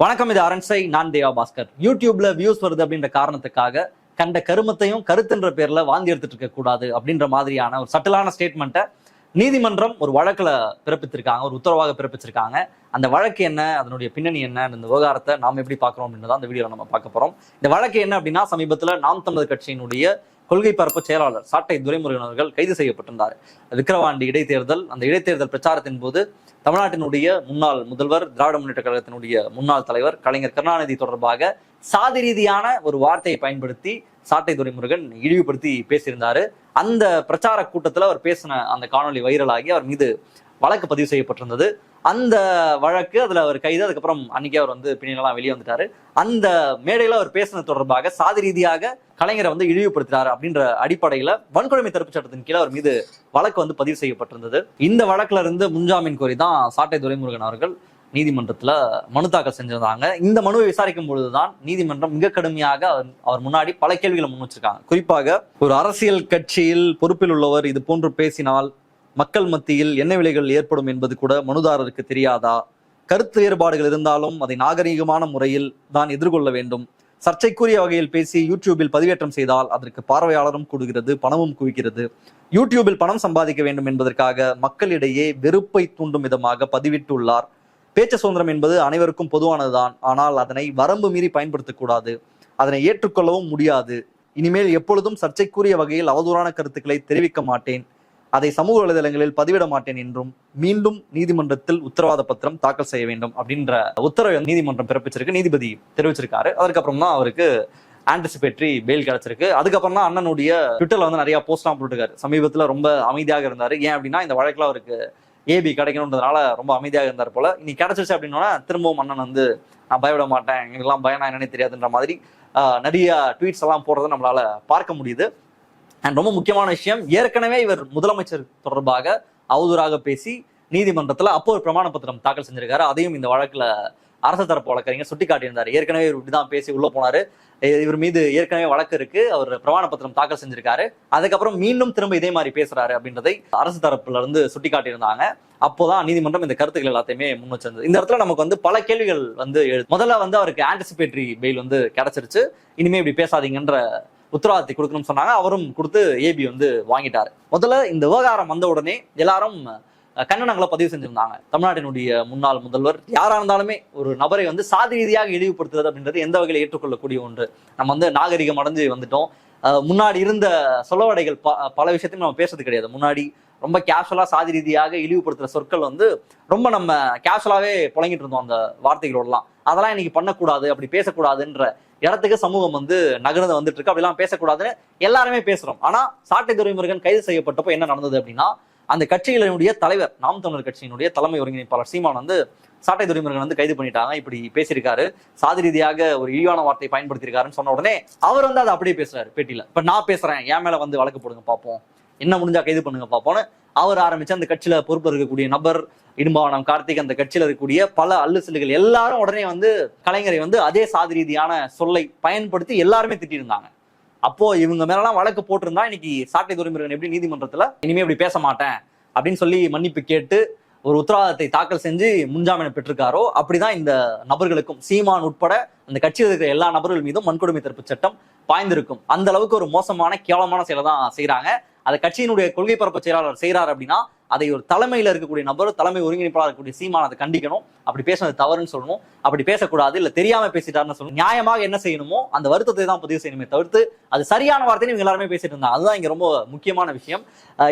வணக்கம் இது அரண்சை. நான் தேவா பாஸ்கர். யூடியூப்ல வியூஸ் வருது அப்படின்ற காரணத்துக்காக கண்ட கருமத்தையும் கருத்துன்ற பேர்ல வாந்தி எடுத்துட்டு இருக்க கூடாது அப்படின்ற மாதிரியான ஒரு சட்டிலான ஸ்டேட்மெண்ட்டை நீதிமன்றம் ஒரு வழக்கில் பிறப்பித்திருக்காங்க ஒரு உத்தரவாக பிறப்பிச்சிருக்காங்க அந்த வழக்கு என்ன அதனுடைய பின்னணி என்ன இந்த விவகாரத்தை நாம் எப்படி பார்க்குறோம் அப்படின்னு தான் இந்த வீடியோவில் நம்ம பார்க்க போகிறோம் இந்த வழக்கு என்ன அப்படின்னா சமீபத்தில் நாம் தமிழர் கட்சியினுடைய கொள்கை பரப்பு செயலாளர் சாட்டை துரைமுருகன் அவர்கள் கைது செய்யப்பட்டிருந்தார். விக்கிரவாண்டி இடைத்தேர்தல் அந்த இடைத்தேர்தல் பிரச்சாரத்தின் போது தமிழ்நாட்டினுடைய முன்னாள் முதல்வர் திராவிட முன்னேற்ற கழகத்தினுடைய முன்னாள் தலைவர் கலைஞர் கருணாநிதி தொடர்பாக சாதி ரீதியான ஒரு வார்த்தையை பயன்படுத்தி சாட்டை துரைமுருகன் இழிவுபடுத்தி பேசியிருந்தாரு. அந்த பிரச்சார கூட்டத்துல அவர் பேசின அந்த காணொளி வைரலாகி அவர் மீது வழக்கு பதிவு செய்யப்பட்டிருந்தது. அந்த வழக்கு அதுல அவர் கைது அதுக்கப்புறம் அன்னைக்கே அவர் வந்து பின்னலாம் வெளியே வந்துட்டாரு. அந்த மேடையில அவர் பேசினது தொடர்பாக சாதி ரீதியாக கலைஞரை வந்து இழிவுபடுத்தினார் அப்படின்ற அடிப்படையில வன்கொடுமை தடுப்பு சட்டத்தின் கீழே அவர் மீது வழக்கு வந்து பதிவு செய்யப்பட்டிருந்தது. இந்த வழக்குல இருந்து முன்ஜாமீன் கோரி தான் சாட்டை துரைமுருகன் அவர்கள் நீதிமன்றத்துல மனு தாக்கல் செஞ்சிருந்தாங்க. இந்த மனுவை விசாரிக்கும் பொழுதுதான் நீதிமன்றம் மிக கடுமையாக அவர் முன்னாடி பல கேள்விகளை முன் வச்சிருக்காங்க. குறிப்பாக ஒரு அரசியல் கட்சியில் பொறுப்பில் உள்ளவர் இது போன்று பேசினால் மக்கள் மத்தியில் என்ன விலைகள் ஏற்படும் என்பது கூட மனுதாரருக்கு தெரியாதா? கருத்து வேறுபாடுகள் இருந்தாலும் அதை நாகரீகமான முறையில் தான் எதிர்கொள்ள வேண்டும். சர்ச்சைக்குரிய வகையில் பேசி யூடியூபில் பதிவேற்றம் செய்தால் அதற்கு பார்வையாளரும் கூடுகிறது பணமும் குவிக்கிறது. யூடியூபில் பணம் சம்பாதிக்க வேண்டும் என்பதற்காக மக்களிடையே வெறுப்பை தூண்டும் விதமாக பதிவிட்டுள்ளார். பேச்சு சுதந்திரம் என்பது அனைவருக்கும் பொதுவானதுதான். ஆனால் அதனை வரம்பு மீறி பயன்படுத்தக்கூடாது அதனை ஏற்றுக்கொள்ளவும் முடியாது. இனிமேல் எப்பொழுதும் சர்ச்சைக்குரிய வகையில் அவதூறான கருத்துக்களை தெரிவிக்க மாட்டேன். அதை சமூக வலைதளங்களில் பதிவிட மாட்டேன் என்றும் மீண்டும் நீதிமன்றத்தில் உத்தரவாத பத்திரம் தாக்கல் செய்ய வேண்டும் அப்படின்ற உத்தரவை நீதிமன்றம் பிறப்பிச்சிருக்கு. நீதிபதி தெரிவிச்சிருக்காரு. அதுக்கப்புறம் தான் அவருக்கு ஆன்டிசிபேட்டரி பெயில் கிடைச்சிருக்கு. அதுக்கப்புறம் தான் அண்ணனுடைய ட்விட்டர்ல வந்து நிறைய போஸ்ட்லாம் போட்டுருக்காரு. சமீபத்துல ரொம்ப அமைதியாக இருந்தாரு. ஏன் அப்படின்னா இந்த வழக்குல அவருக்கு ஏபி கிடைக்கணுன்றதுனால ரொம்ப அமைதியாக இருந்தார் போல. நீ கிடைச்சிருச்சு அப்படின்னா திரும்பவும் அண்ணன் வந்து நான் பயப்பட மாட்டேன். எங்களுக்கெல்லாம் பயனா என்னன்னே தெரியாதுன்ற மாதிரி ஆஹ், நிறைய ட்வீட்ஸ் எல்லாம் போடுறதை நம்மளால பார்க்க முடியுது. அண்ட் ரொம்ப முக்கியமான விஷயம் ஏற்கனவே இவர் முதலமைச்சர் தொடர்பாக அவதூறாக பேசி நீதிமன்றத்தில் அப்போ ஒரு பிரமாண பத்திரம் தாக்கல் செஞ்சிருக்காரு. அதையும் இந்த வழக்கில் அரசு தரப்பு வழக்கறிஞர் சுட்டிக்காட்டியிருந்தார். ஏற்கனவே இவர் இப்படிதான் பேசி உள்ள போனாரு. இவர் மீது ஏற்கனவே வழக்கு இருக்கு. அவர் பிரமாண பத்திரம் தாக்கல் செஞ்சிருக்காரு. அதுக்கப்புறம் மீண்டும் திரும்ப இதே மாதிரி பேசுறாரு அப்படின்றதை அரசு தரப்புல இருந்து சுட்டி காட்டியிருந்தாங்க அப்போதான் நீதிமன்றம் இந்த கருத்துக்கள் எல்லாத்தையுமே முன் வச்சிருந்தது. இந்த இடத்துல நமக்கு வந்து பல கேள்விகள் வந்து முதல்ல வந்து அவருக்கு ஆன்டிசிபேட்டரி பெயில் வந்து கிடைச்சிருச்சு. இனிமே இப்படி பேசாதீங்கன்ற உத்தரவாதத்தை கொடுக்கணும்னு சொன்னாங்க. அவரும் கொடுத்து ஏபி வந்து வாங்கிட்டாரு. முதல்ல இந்த விவகாரம் வந்த உடனே எல்லாரும் கண்டனங்களை பதிவு செஞ்சிருந்தாங்க. தமிழ்நாட்டினுடைய முன்னாள் முதல்வர் யாரா இருந்தாலுமே ஒரு நபரை வந்து சாதி ரீதியாக இழிவுபடுத்துறது அப்படின்றது எந்த வகையில் ஏற்றுக்கொள்ளக்கூடிய ஒன்று. நம்ம வந்து நாகரிகம் அடைஞ்சு வந்துட்டோம். முன்னாடி இருந்த சொலவடைகள் ப பல விஷயத்தையும் நம்ம பேசுறது கிடையாது. முன்னாடி ரொம்ப கேஷுவலாக சாதி ரீதியாக இழிவுபடுத்துகிற சொற்கள் வந்து ரொம்ப நம்ம கேஷுவலாகவே புழங்கிட்டு இருந்தோம் அந்த வார்த்தைகளோடலாம். அதெல்லாம் இன்னைக்கு பண்ணக்கூடாது அப்படி பேசக்கூடாதுன்ற இடத்துக்கு சமூகம் வந்து நகர்ந்து வந்துட்டு இருக்கு அப்படிலாம் பேசக்கூடாதுன்னு எல்லாருமே பேசுறோம். ஆனா சாட்டை துரைமுருகன் கைது செய்யப்பட்டப்போ என்ன நடந்தது அப்படின்னா அந்த கட்சிகளினுடைய தலைவர் நாம் தமிழர் கட்சியினுடைய தலைமை ஒருங்கிணைப்பாளர் சீமான் வந்து சாட்டை துரைமுருகன் வந்து கைது பண்ணிட்டாங்க. இப்படி பேசியிருக்காரு. சாதி ரீதியாக ஒரு இழிவான வார்த்தையை பயன்படுத்தியிருக்காருன்னு சொன்ன உடனே அவர் வந்து அதை அப்படியே பேசுறாரு பேட்டியில. இப்ப நான் பேசுறேன். என் மேல வந்து வழக்கு போடுங்க பார்ப்போம். என்ன முடிஞ்சா கைது பண்ணுங்க பார்ப்போம்னு அவர் ஆரம்பிச்சு அந்த கட்சியில பொறுப்பு இருக்கக்கூடிய நபர் இடும்பாவனம் கார்த்திக் அந்த கட்சியில இருக்கக்கூடிய பல அல்லு எல்லாரும் உடனே வந்து கலைஞரை வந்து அதே சாதி ரீதியான சொல்லை பயன்படுத்தி எல்லாருமே திட்டியிருந்தாங்க. அப்போ இவங்க மேலாம் வழக்கு போட்டிருந்தா இன்னைக்கு சாட்டை துறைமுருகன் எப்படி நீதிமன்றத்துல இனிமே இப்படி பேச மாட்டேன் அப்படின்னு சொல்லி மன்னிப்பு கேட்டு ஒரு உத்தரவாதத்தை தாக்கல் செஞ்சு முன்ஜாமீனை பெற்றிருக்காரோ அப்படிதான் இந்த நபர்களுக்கும் சீமான் உட்பட அந்த கட்சியில் இருக்கிற எல்லா நபர்கள் மீதும் வன்கொடுமை தடுப்பு சட்டம் பாய்ந்திருக்கும். அந்த அளவுக்கு ஒரு மோசமான கேவலமான செயலை தான் செய்யறாங்க அதை கட்சியினுடைய கொள்கை பரப்பு செயலாளர் செய்கிறார் அப்படின்னா அதை ஒரு தலைமையில இருக்கக்கூடிய நபர் தலைமை ஒருங்கிணைப்பாளர் இருக்கக்கூடிய சீமான அதை கண்டிக்கணும். அப்படி பேசுனது தவறுன்னு சொல்லணும். அப்படி பேசக்கூடாது இல்லை தெரியாம பேசிட்டாருன்னு சொல்லணும். நியாயமாக என்ன செய்யணுமோ அந்த வருத்தத்தை தான் பதிவு செய்யணுமே தவிர்த்து அது சரியான வார்த்தையை இவங்க எல்லாருமே பேசிட்டு இருந்தாங்க. அதுதான் இங்க ரொம்ப முக்கியமான விஷயம்.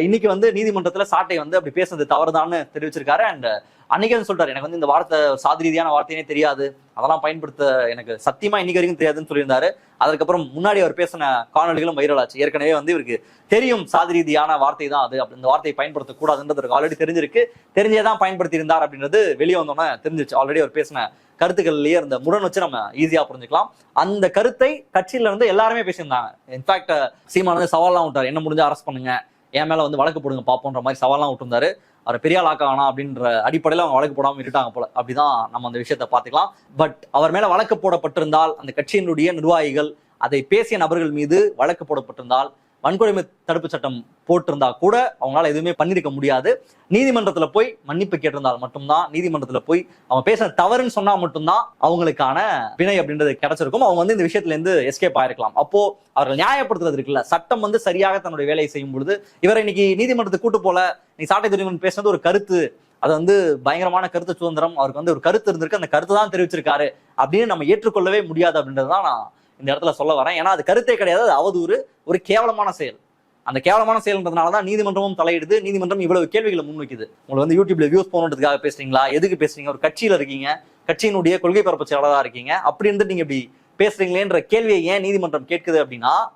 இன்னைக்கு வந்து நீதிமன்றத்தில் சாட்டை வந்து அப்படி பேசுனது தவறுதான்னு தெரிவிச்சிருக்காரு. அண்ட் அன்னைக்கு வந்து சொல்றாரு எனக்கு வந்து இந்த வார்த்தை சாதி ரீதியான வார்த்தையே தெரியாது. அதெல்லாம் பயன்படுத்த எனக்கு சத்தியமா இன்னைக்கு வரைக்கும் தெரியாதுன்னு சொல்லியிருந்தாரு. அதுக்கப்புறம் முன்னாடி அவர் பேசின காணொலிகளும் வைரல் ஆச்சு. ஏற்கனவே வந்து இவருக்கு தெரியும் சாதி ரீதியான வார்த்தை தான் அது. அப்படி இந்த வார்த்தையை பயன்படுத்தக்கூடாதுன்றது அவருக்கு ஆல்ரெடி தெரிஞ்சிருக்கு. தெரிஞ்சே தான் பயன்படுத்தி இருந்தார் அப்படின்றது வெளியே வந்தோன்னே தெரிஞ்சிச்சு. ஆல்ரெடி அவர் பேசின கருத்துக்கள்லயே இருந்த முரண் வச்சு நம்ம ஈஸியா புரிஞ்சுக்கலாம். அந்த கருத்தை கட்சியில இருந்து எல்லாருமே பேசியிருந்தாங்க. இன்ஃபேக்ட் சீமானது வந்து சவால்லாம் விட்டார். என்ன முடிஞ்சா அரெஸ்ட் பண்ணுங்க. என் மேல வந்து வழக்கு போடுங்க பாப்போன்ற மாதிரி சவால்லாம் விட்டுருந்தாரு. அவரை பெரிய ஆள் வேணாம் அப்படின்ற அடிப்படையில் அவங்க வழக்கு போடாமல் இருட்டாங்க போல. அப்படிதான் நம்ம அந்த விஷயத்தை பார்த்துக்கலாம். பட் அவர் மேல வழக்கு போடப்பட்டிருந்தால் அந்த கட்சியினுடைய நிர்வாகிகள் அதை பேசிய நபர்கள் மீது வழக்கு போடப்பட்டிருந்தால் வன்கொடுமை தடுப்பு சட்டம் போட்டிருந்தா கூட அவங்களால எதுவுமே பண்ணிருக்க முடியாது. நீதிமன்றத்துல போய் மன்னிப்பு கேட்டிருந்தால் மட்டும்தான் நீதிமன்றத்துல போய் அவங்க பேசுற தவறுன்னு சொன்னா மட்டும்தான் அவங்களுக்கான பிணை அப்படின்றது கிடைச்சிருக்கும். அவங்க வந்து இந்த விஷயத்துல இருந்து எஸ்கேப் ஆயிருக்கலாம். அப்போ அவர்கள் நியாயப்படுத்துறது இருக்குல்ல. சட்டம் வந்து சரியாக தன்னுடைய வேலையை செய்யும் பொழுது இவரை இன்னைக்கு நீதிமன்றத்துக்கு கூட்டு போல நீ சாட்டை துறைமுன் பேசுனது ஒரு கருத்து. அது வந்து பயங்கரமான கருத்து சுதந்திரம். அவருக்கு வந்து ஒரு கருத்து இருந்திருக்கு. அந்த கருத்து தான் தெரிவிச்சிருக்காரு அப்படின்னு நம்ம ஏற்றுக்கொள்ளவே முடியாது அப்படின்றது தான் நான் இந்த இடத்துல சொல்ல வரேன். ஏன்னா அது கருத்தே கிடையாது. அது அவதூறு ஒரு கேவலமான செயல். அந்த கேவலமான செயல்ன்றதுனால தான் நீதிமன்றமும் தலையிடுது. நீதிமன்றம் இவ்வளவு கேள்விகளை முன்வைக்குது. உங்களுக்கு வந்து யூடியூப்ல வியூஸ் போகணுன்றதுக்காக பேசுறீங்களா? எதுக்கு பேசுறீங்க? ஒரு கட்சியில இருக்கீங்க. கட்சியினுடைய கொள்கை பரப்பு செயலாளராக இருக்கீங்க. அப்படி இருந்துட்டு நீங்க இப்படி பேசுறீங்களேன்ற கேள்வியை ஏன் நீதிமன்றம் கேட்குது அப்படின்னா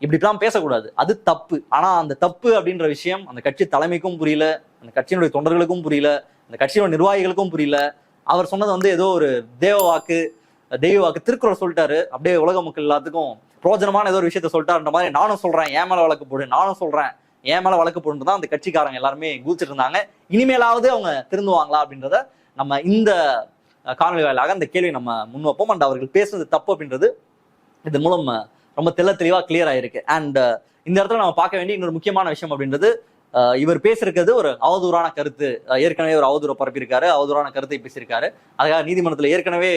இப்படிலாம் பேசக்கூடாது. அது தப்பு. ஆனா அந்த தப்பு அப்படின்ற விஷயம் அந்த கட்சி தலைமைக்கும் புரியல. அந்த கட்சியினுடைய தொண்டர்களுக்கும் புரியல. அந்த கட்சியோட நிர்வாகிகளுக்கும் புரியல. அவர் சொன்னது வந்து ஏதோ ஒரு தேவ வாக்கு தெய்வ வாக்கு திருக்குறள் சொல்லிட்டாரு. அப்படியே உலக மக்கள் எல்லாத்துக்கும் பிரோஜனமான ஏதோ ஒரு விஷயத்த சொல்லிட்டாருன்ற மாதிரி நானும் சொல்றேன். ஏன் மேல வழக்கு போடு நானும் சொல்றேன். ஏன் மேல வழக்கு போடுன்னு தான் அந்த கட்சிக்காரங்க எல்லாருமே குதிச்சிட்டு இருந்தாங்க. இனிமேலாவது அவங்க திருந்துவாங்களா அப்படின்றத நம்ம இந்த காணொலி வாயிலாக அந்த கேள்வி நம்ம முன்வைப்போம் அண்ட் அவர்கள் பேசுனது தப்பு அப்படின்றது இது மூலம் ரொம்ப தெல்ல தெளிவா கிளியர் ஆயிருக்கு. அண்ட் இந்த இடத்துல நம்ம பார்க்க வேண்டிய இன்னொரு முக்கியமான விஷயம் அப்படின்றது அஹ், இவர் பேசியிருக்கிறது ஒரு அவதூறான கருத்து. ஏற்கனவே ஒரு அவதூறை பரப்பியிருக்காரு. அவதூறான கருத்தை பேசியிருக்காரு. அதுக்காக நீதிமன்றத்தில் ஏற்கனவே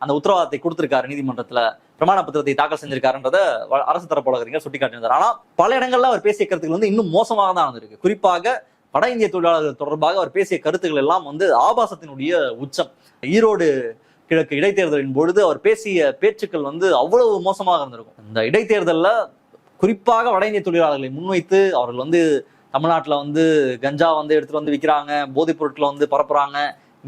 அந்த உத்தரவாதத்தை கொடுத்திருக்காரு நீதிமன்றத்துல பிரமாண பத்திரத்தை தாக்கல் செஞ்சிருக்காருன்றத வ- அரசு தரப்பு வழக்கறிஞர் சுட்டிக்காட்டியிருந்தார். ஆனா பல இடங்கள்ல அவர் பேசிய கருத்துக்கள் வந்து இன்னும் மோசமாக தான் இருந்திருக்கு. குறிப்பாக வட இந்திய தொழிலாளர்கள் தொடர்பாக அவர் பேசிய கருத்துக்கள் எல்லாம் வந்து ஆபாசத்தினுடைய உச்சம். ஈரோடு கிழக்கு இடைத்தேர்தலின் பொழுது அவர் பேசிய பேச்சுக்கள் வந்து அவ்வளவு மோசமாக இருந்திருக்கும். இந்த இடைத்தேர்தலில் குறிப்பாக வட இந்திய தொழிலாளர்களை முன்வைத்து அவர்கள் வந்து தமிழ்நாட்டில் வந்து கஞ்சா வந்து எடுத்துட்டு வந்து விற்கிறாங்க போதைப் பொருட்களை வந்து பரப்புறாங்க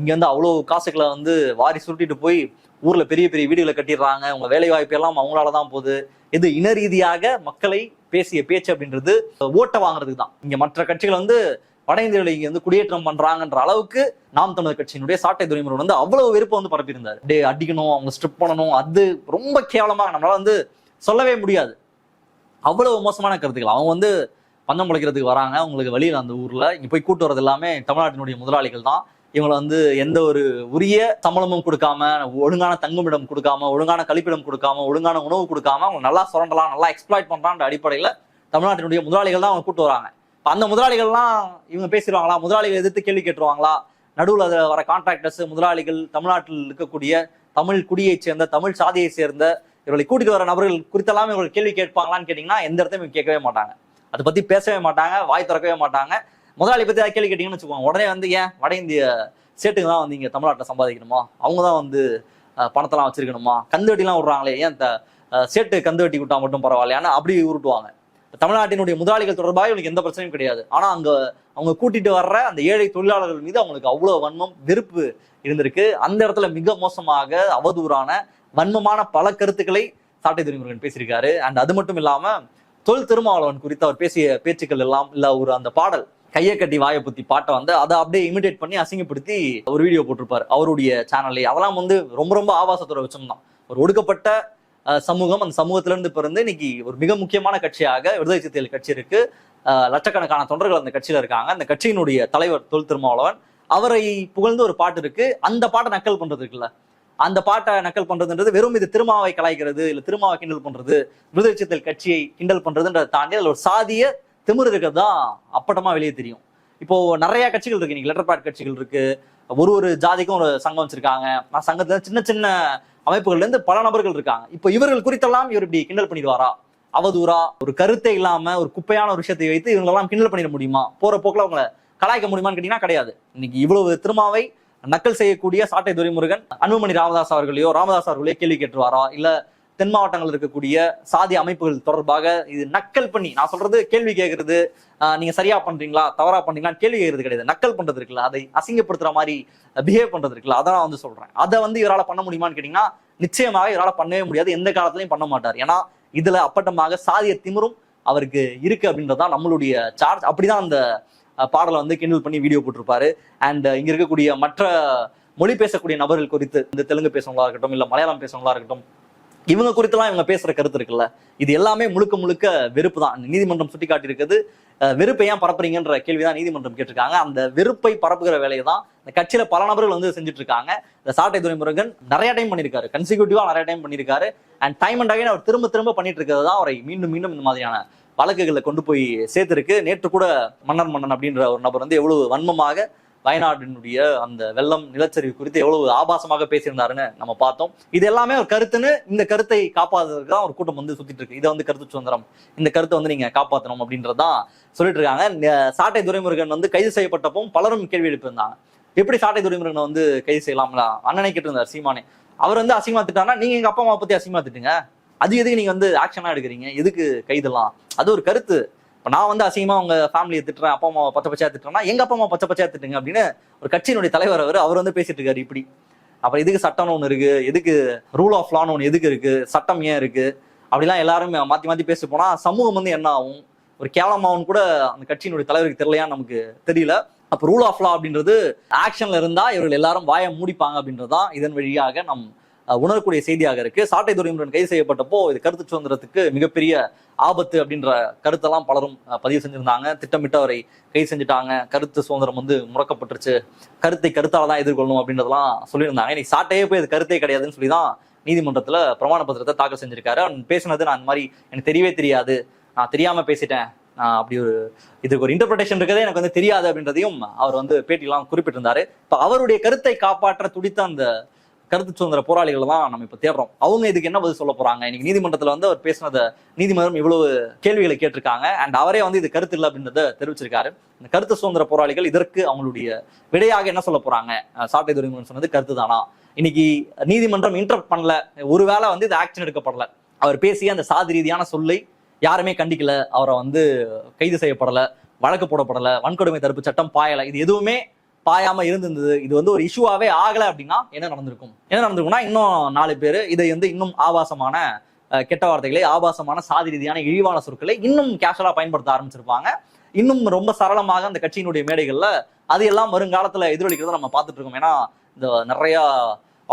இங்க வந்து அவ்வளவு காசுகளை வந்து வாரி சுருட்டிட்டு போய் ஊர்ல பெரிய பெரிய வீடுகளை கட்டிடுறாங்க. உங்க வேலை வாய்ப்பு எல்லாம் அவங்களால தான் போகுது. இது இன ரீதியாக மக்களை பேசிய பேச்சு அப்படின்றது ஓட்டை வாங்குறதுக்கு தான். இங்க மற்ற கட்சிகள் வந்து வட இங்க வந்து குடியேற்றம் பண்றாங்கன்ற அளவுக்கு நாம் தமிழர் கட்சியினுடைய சாட்டை துறைமுறை வந்து அவ்வளவு வெறுப்பை வந்து பரப்பியிருந்தார். டே அடிக்கணும் அவங்க ஸ்ட்ரிப் பண்ணணும் அது ரொம்ப கேவலமாக நம்மளால வந்து சொல்லவே முடியாது. அவ்வளவு மோசமான கருத்துக்கள். அவங்க வந்து பந்தம் முளைக்கிறதுக்கு வராங்க. அவங்களுக்கு வெளியில் அந்த ஊரில் இங்கே போய் கூட்டு வரது எல்லாமே தமிழ்நாட்டினுடைய முதலாளிகள் தான். இவங்களை வந்து எந்த ஒரு உரிய சம்பளமும் கொடுக்காம ஒழுங்கான தங்குமிடம் கொடுக்காம ஒழுங்கான கழிப்பிடம் கொடுக்காம ஒழுங்கான உணவு கொடுக்காம அவங்க நல்லா சுரண்டலாம் நல்லா எக்ஸ்ப்ளாய்ட் பண்றான்ற அடிப்படையில் தமிழ்நாட்டினுடைய முதலாளிகள் தான் அவங்க கூட்டு வராங்க. இப்ப அந்த முதலாளிகள்லாம் இவங்க பேசிடுவாங்களா? முதலாளிகள் எதிர்த்து கேள்வி கேட்டுருவாங்களா? நடுவில் அதில் வர கான்ட்ராக்டர்ஸ் முதலாளிகள் தமிழ்நாட்டில் இருக்கக்கூடிய தமிழ் குடியைச் சேர்ந்த தமிழ் சாதியை சேர்ந்த இவர்களை கூட்டிட்டு வர நபர்கள் குறித்தெல்லாம் இவர்கள் கேள்வி கேட்பாங்களான்னு கேட்டிங்கன்னா எந்த இடத்தையும் கேட்கவே மாட்டாங்க. அதை பற்றி பேசவே மாட்டாங்க வாய் திறக்கவே மாட்டாங்க. முதலாளி பத்தி ஏதாவது கேள்வி கேட்டீங்கன்னு வச்சுக்கோங்க. உடனே வந்து ஏன் வட இந்திய சேட்டுக்கு தான் வந்து இங்கே தமிழ்நாட்டில் சம்பாதிக்கணுமா? அவங்க தான் வந்து பணத்தெல்லாம் வச்சிருக்கணுமா? கந்து வெட்டிலாம் விடுறாங்களே ஏன் த- சேட்டு கந்து வெட்டி விட்டா மட்டும் பரவாயில்லையான்னு அப்படி உருட்டுவாங்க. தமிழ்நாட்டினுடைய முதலாளிகள் தொடர்பாக இவனுக்கு எந்த பிரச்சனையும் கிடையாது. ஆனால் அங்கே அவங்க கூட்டிட்டு வர்ற அந்த ஏழை தொழிலாளர்கள் மீது அவங்களுக்கு அவ்வளோ வன்மம் வெறுப்பு இருந்திருக்கு. அந்த இடத்துல மிக மோசமாக அவதூறான வன்மமான பல கருத்துக்களை சாட்டை துறைமுருகன் பேசியிருக்காரு. அண்ட் அது மட்டும் இல்லாமல் தொல் திருமாவளவன் குறித்து அவர் பேசிய பேச்சுக்கள் எல்லாம் இல்லை ஒரு அந்த பாடல் கையை கட்டி வாயை புத்தி பாட்டை வந்து அதை அப்படியே இமிடேட் பண்ணி அசிங்கப்படுத்தி ஒரு வீடியோ போட்டிருப்பாரு. அவருடைய சேனல்லே அதெல்லாம் வந்து ரொம்ப ரொம்ப ஆபாசத்தோட வச்சிருந்தான் ஒரு ஒடுக்கப்பட்ட சமூகம் அந்த சமூகத்துல இருந்து பிறந்து இன்னைக்கு ஒரு மிக முக்கியமான கட்சியாக விடுதலை சிறுத்தைகள் கட்சி இருக்கு. லட்சக்கணக்கான தொண்டர்கள் அந்த கட்சியில இருக்காங்க. அந்த கட்சியினுடைய தலைவர் தொல் திருமாவளவன் அவரை புகழ்ந்து ஒரு பாட்டு இருக்கு. அந்த பாட்டை நக்கல் பண்றது இருக்குல்ல. அந்த பாட்டை நக்கல் பண்றதுன்றது வெறும் இது திருமாவை கலாய்க்கிறது இல்ல திருமாவை கிண்டல் பண்றது விடுதலை சிறுத்தைகள் கட்சியை கிண்டல் பண்றதுன்றதை தாண்டி அதில் ஒரு சாதிய திமிர் இருக்கிறது தான் அப்பட்டமா வெளியே தெரியும். இப்போ நிறைய கட்சிகள் இருக்கு. இன்னைக்கு லெட்டர் பேட் கட்சிகள் இருக்கு. ஒரு ஒரு ஜாதிக்கும் ஒரு சங்கம் வச்சிருக்காங்க. நான் சங்கத்துல சின்ன சின்ன அமைப்புகள்ல இருந்து பல நபர்கள் இருக்காங்க. இப்போ இவர்கள் குறித்தெல்லாம் இவர் இப்படி கிண்டல் பண்ணிடுவாரா? அவதூறா? ஒரு கருத்தை இல்லாம ஒரு குப்பையான ஒரு விஷயத்தை வைத்து இவங்களெல்லாம் கிண்டல் பண்ணிட முடியுமா? போற போக்குல அவங்கள கலாய்க்க முடியுமான்னு கேட்டீங்கன்னா கிடையாது. இன்னைக்கு இவ்வளவு திருமாவை நக்கல் செய்யக்கூடிய சாட்டை துரைமுருகன் அன்புமணி ராமதாஸ் அவர்களையோ ராமதாஸ் அவர்களையோ கேள்வி கேட்டுருவாரா? இல்ல தென் மாவட்டங்கள் இருக்கக்கூடிய சாதி அமைப்புகள் தொடர்பாக இது நக்கல் பண்ணி நான் சொல்றது கேள்வி கேட்கறது நீங்க சரியா பண்றீங்களா தவறா பண்றீங்களா கேள்வி கேட்கறது கிடையாது. நக்கல் பண்றது இருக்குல்ல அதை அசிங்கப்படுத்துற மாதிரி பிஹேவ் பண்றது இருக்குல்ல அதை நான் வந்து சொல்றேன். அதை வந்து இவரால பண்ண முடியுமான்னு கேட்டீங்கன்னா நிச்சயமாக இவரால பண்ணவே முடியாது. எந்த காலத்திலையும் பண்ண மாட்டார். ஏன்னா இதுல அப்பட்டமாக சாதிய திமிரும் அவருக்கு இருக்கு அப்படின்றதுதான் நம்மளுடைய சார்ஜ் அப்படிதான் அந்த பாடலை வந்து கிண்டல் பண்ணி வீடியோ போட்டிருப்பாரு. அண்ட் இங்க இருக்கக்கூடிய மற்ற மொழி பேசக்கூடிய நபர்கள் குறித்து இந்த தெலுங்கு பேசுறவங்களா இருக்கட்டும் இல்ல மலையாளம் பேசுறவங்களா இருக்கட்டும் இவங்க குறித்தெல்லாம் இவங்க பேசுற கருத்து இருக்குல்ல? இது எல்லாமே முழுக்க முழுக்க வெறுப்பு தான் நீதிமன்றம் சுட்டிக்காட்டியிருக்கிறது வெறுப்பை ஏன் பரப்புறீங்கன்ற கேள்விதான் நீதிமன்றம் கேட்டிருக்காங்க. அந்த வெறுப்பை பரப்புகிற வேலையை தான் இந்த கட்சியில பல நபர்கள் வந்து செஞ்சுட்டு இருக்காங்க இந்த சாட்டை துறைமுருகன் நிறைய டைம் பண்ணியிருக்காரு. கன்சிக்யூட்டிவா நிறைய டைம் பண்ணியிருக்காரு. அண்ட் டைம் அண்ட் அகைன் அவர் திரும்ப திரும்ப பண்ணிட்டு இருக்கிறது தான் அவரை மீண்டும் மீண்டும் இந்த மாதிரியான வழக்குகளை கொண்டு போய் சேர்த்திருக்கு. நேற்று கூட மன்னர் மன்னன் அப்படின்ற ஒரு நபர் வந்து எவ்வளவு வன்மமாக வயநாட்டினுடைய அந்த வெள்ளம் நிலச்சரிவு குறித்து எவ்வளவு ஆபாசமாக பேசியிருந்தாருன்னு நம்ம பார்த்தோம். இது எல்லாமே ஒரு கருத்துன்னு இந்த கருத்தை காப்பாத்துறதுக்கு தான் ஒரு கூட்டம் வந்து சுத்திட்டு இருக்கு. இதை வந்து கருத்து சுதந்திரம் இந்த கருத்தை வந்து நீங்க காப்பாற்றணும் அப்படின்றதான் சொல்லிட்டு இருக்காங்க. சாட்டை துரைமுருகன் வந்து கைது செய்யப்பட்டப்போ பலரும் கேள்வி எழுப்பியிருந்தாங்க. எப்படி சாட்டை துரைமுருகனை வந்து கைது செய்யலாம்ல? அண்ணனை கேட்டு இருந்தார் சீமானே. அவர் வந்து அசிங்கமா திட்டானா நீங்க எங்க அப்பா அம்மா பத்தி அசிங்கமா திட்டுங்க அது எதுக்கு நீங்க வந்து ஆக்ஷனா எடுக்கிறீங்க? எதுக்கு கைதெல்லாம்? அது ஒரு கருத்து. இப்போ நான் வந்து அசிங்கமாக அவங்க ஃபேமிலியை திட்டுறேன் அப்பா அம்மா பச்சை பச்சையாக திட்டுறேன்னா எங்கள் அப்பா அம்மா பச்சை பச்சையாக திட்டுங்க அப்படின்னு ஒரு கட்சியினுடைய தலைவர் அவர் அவர் வந்து பேசிட்டு இருக்காரு இப்படி. அப்புறம் எதுக்கு சட்டம்னு ஒன்று இருக்குது எதுக்கு ரூல் ஆஃப் லான்னு ஒன்று எதுக்கு இருக்குது சட்டம் ஏன் இருக்குது அப்படிலாம் எல்லாரும் மாற்றி மாற்றி பேசி போனால் சமூகம் வந்து என்ன ஆகும்? ஒரு கேவலமாகவும் கூட அந்த கட்சியினுடைய தலைவருக்கு தெரியலையான்னு நமக்கு தெரியல. அப்போ ரூல் ஆஃப் லா அப்படின்றது ஆக்ஷனில் இருந்தால் இவர்கள் எல்லாரும் வாயை மூடிப்பாங்க அப்படின்றதுதான் இதன் வழியாக நம் உணரக்கூடிய செய்தியாக இருக்கு. சாட்டை துரைமுருகன் கைது செய்யப்பட்டப்போ இது கருத்து சுதந்திரத்துக்கு மிகப்பெரிய ஆபத்து அப்படின்ற கருத்தெல்லாம் பலரும் பதிவு செஞ்சிருந்தாங்க. திட்டமிட்டு அவரை கைது செஞ்சுட்டாங்க. கருத்து சுதந்திரம் வந்து முடக்கப்பட்டுருச்சு. கருத்தை கருத்தால தான் எதிர்கொள்ளணும் அப்படின்றதெல்லாம் சொல்லியிருந்தாங்க. இன்னைக்கு சாட்டையே போய் அது கருத்தே கிடையாதுன்னு சொல்லி தான் நீதிமன்றத்துல பிரமாண பத்திரத்தை தாக்கல் செஞ்சிருக்காரு. அவன் பேசினது நான் இந்த மாதிரி எனக்கு தெரியவே தெரியாது. நான் தெரியாம பேசிட்டேன். அப்படி ஒரு இதுக்கு ஒரு இன்டர்பிரேஷன் இருக்கதே எனக்கு வந்து தெரியாது அப்படின்றதையும் அவர் வந்து பேட்டிலாம் குறிப்பிட்டிருந்தாரு. இப்ப அவருடைய கருத்தை காப்பாற்ற துடித்த அந்த கருத்து சுதந்திர போராளிகள் தான் நம்ம இப்ப தேடுறோம். அவங்க இதுக்கு என்ன பதில் சொல்ல போறாங்க? இன்னைக்கு நீதிமன்றத்துல வந்து அவர் பேசினத நீதிமன்றம் இவ்வளவு கேள்விகளை கேட்டிருக்காங்க. அண்ட் அவரே வந்து இது கருத்து இல்லை அப்படின்றத தெரிவிச்சிருக்காரு. இந்த கருத்து சுதந்திர போராளிகள் இதற்கு அவங்களுடைய விடையாக என்ன சொல்ல போறாங்க? சாட்டை துறைமுகன் சொன்னது கருத்து தானா? இன்னைக்கு நீதிமன்றம் இன்டர் பண்ணல. ஒருவேளை வந்து இது ஆக்ஷன் எடுக்கப்படல. அவர் பேசிய அந்த சாதி ரீதியான சொல்லை யாருமே கண்டிக்கல. அவரை வந்து கைது செய்யப்படல. வழக்கு போடப்படல. வன்கொடுமை தடுப்பு சட்டம் பாயல. இது எதுவுமே பாயாம இருந்திருந்தது. இது வந்து ஒரு இஷ்யூவாவே ஆகல அப்படின்னா என்ன நடந்திருக்கும்? என்ன நடந்திருக்கும்னா இன்னும் நாலு பேர் இதை வந்து இன்னும் ஆபாசமான கெட்ட வார்த்தைகளை ஆபாசமான சாதி ரீதியான இழிவான சொற்களை இன்னும் கேஷுவலா பயன்படுத்த ஆரம்பிச்சிருப்பாங்க. இன்னும் ரொம்ப சரளமாக அந்த கட்சியினுடைய மேடைகள்ல அது எல்லாம் வருங்காலத்துல எதிரொலிக்கிறத நம்ம பார்த்துட்டு இருக்கோம். ஏன்னா இந்த நிறைய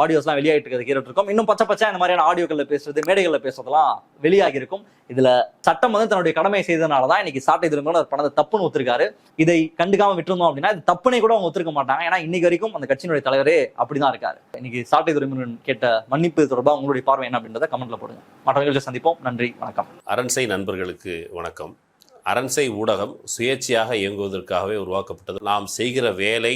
ஆடியோஸ்லாம் வெளியாகிட்டு இருக்கிறது கேட்டுட்டு இருக்கோம் இன்னும் பச்சை பச்சை இந்த மாதிரியான ஆடியோக்களில் பேசுறது மேடைகளில் பேசுறதெல்லாம் வெளியாகி இருக்கும் இதுல சட்டம் வந்து தன்னுடைய கடமையை செய்ததுனால தான் இன்னைக்கு சாட்டை திரும்ப பணத்தை தப்புன்னு ஒத்துருக்காரு. இதை கண்டுக்காம விட்டுருந்தோம் அப்படின்னா இது தப்புனே கூட அவங்க ஒத்துருக்க மாட்டாங்க. ஏன்னா இன்னைக்கு வரைக்கும் அந்த கட்சியினுடைய தலைவரே அப்படிதான் இருக்காரு. இன்னைக்கு சாட்டை துறைமுருகன் கேட்ட மன்னிப்பு தொடர்பாக உங்களுடைய பார்வை என்ன அப்படின்றத கமெண்ட்ல போடுங்க. மற்ற சந்திப்போம். நன்றி வணக்கம். அரண்சை நண்பர்களுக்கு வணக்கம். அரண்சை ஊடகம் சுயேட்சையாக இயங்குவதற்காகவே உருவாக்கப்பட்டது. நாம் செய்கிற வேலை